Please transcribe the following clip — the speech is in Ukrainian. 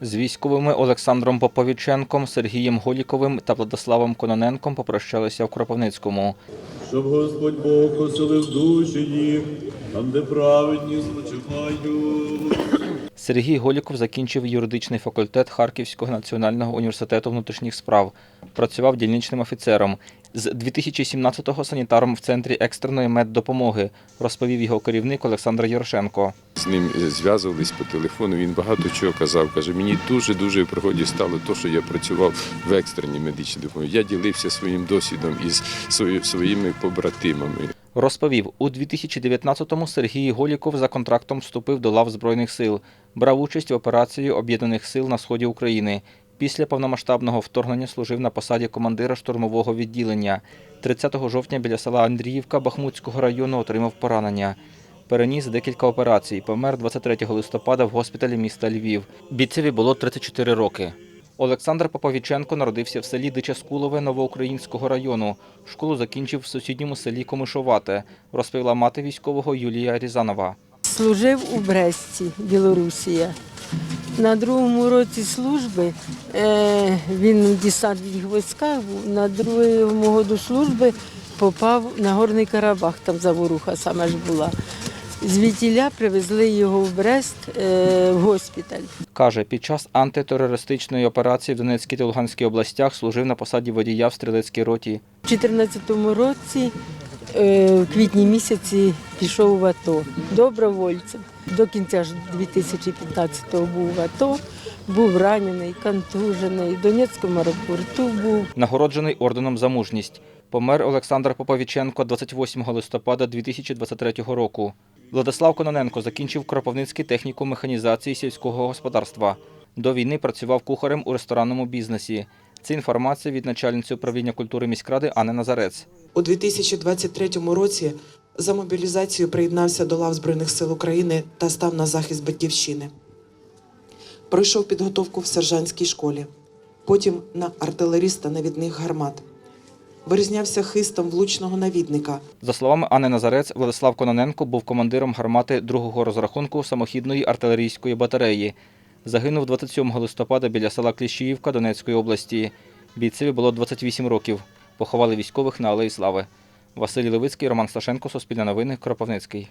З військовими Олександром Поповіченком, Сергієм Голіковим та Владиславом Кононенком попрощалися в Кропивницькому. Щоб Господь Бог оселив душі їх, там, де праведні спочивають. Сергій Голіков закінчив юридичний факультет Харківського національного університету внутрішніх справ. Працював дільничним офіцером. З 2017-го санітаром в центрі екстреної меддопомоги, розповів його керівник Олександр Ярошенко. З ним зв'язувались по телефону. Він багато чого казав. Каже, мені дуже дуже в пригоді стало те, що я працював в екстреній медичній допомозі. Я ділився своїм досвідом із своїми побратимами. Розповів, у 2019-му Сергій Голіков за контрактом вступив до лав Збройних сил, брав участь в операції Об'єднаних сил на сході України. Після повномасштабного вторгнення служив на посаді командира штурмового відділення. 30 жовтня біля села Андріївка Бахмутського району отримав поранення. Переніс декілька операцій. Помер 23 листопада в госпіталі міста Львів. Бійцеві було 34 роки. Олександр Поповіченко народився в селі Дичаскулове Новоукраїнського району. Школу закінчив в сусідньому селі Комишовате, розповіла мати військового Юлія Різанова. Служив у Бресті, Білорусія. На другому році служби е, він в десантних військах був, на другому году служби попав на Горний Карабах, там заворуха саме ж була. Звідтіля привезли його в Брест е, в госпіталь. Каже, під час антитерористичної операції в Донецькій та Луганській областях служив на посаді водія в стрілецькій роті. У 2014 році, в квітні місяці, пішов в АТО добровольцем. До кінця ж 2015-го був в АТО, був ранений, контужений, в Донецькому аеропорту був. Нагороджений орденом за мужність. Помер Олександр Поповіченко 28 листопада 2023 року. Владислав Кононенко закінчив Кропивницький технікум механізації сільського господарства. До війни працював кухарем у ресторанному бізнесі. Це інформація від начальниці управління культури міськради Анни Назарець. У 2023 році за мобілізацію приєднався до лав Збройних сил України та став на захист батьківщини. Пройшов підготовку в сержантській школі, потім на артилеріста навідних гармат. Вирізнявся хистом влучного навідника, За словами Анни Назарець, Владислав Кононенко був командиром гармати другого розрахунку самохідної артилерійської батареї. Загинув 27 листопада біля села Кліщіївка Донецької області. Бійцеві було 28 років. Поховали військових на Алеї Слави. Василь Левицький, Роман Сташенко, Суспільне новини, Кропивницький.